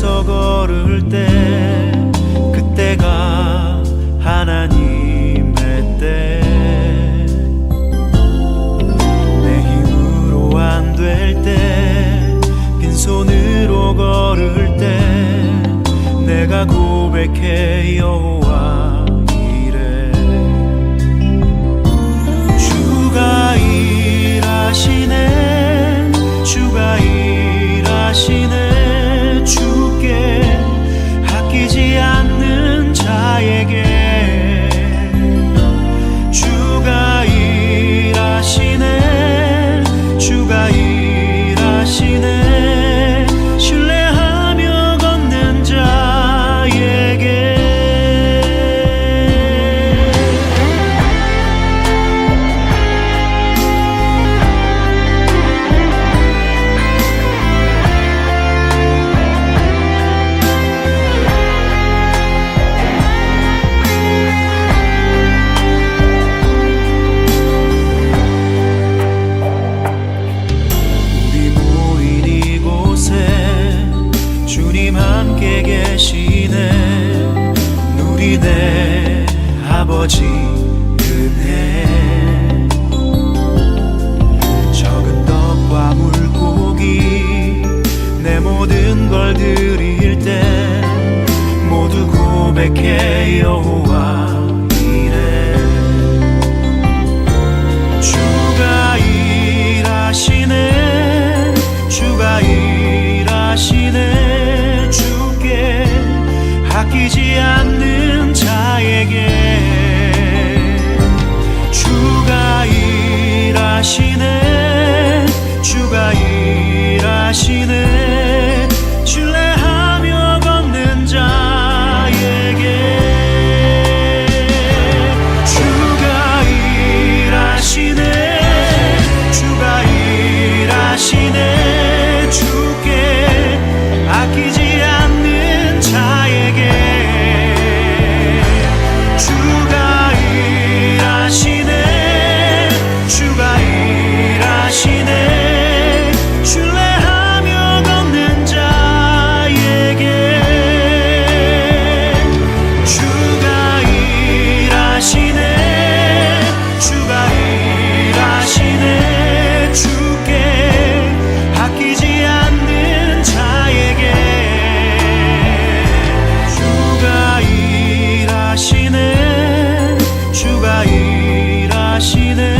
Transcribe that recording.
길에서 걸을 때 그때가 하나님의 때 내 힘으로 안 될 때 빈손으로 걸을 때 내가 고백해 여호와 이래. 주가 일하시네. 모든 걸 드릴 때 모두 고백해 여호와 주가 일하시네.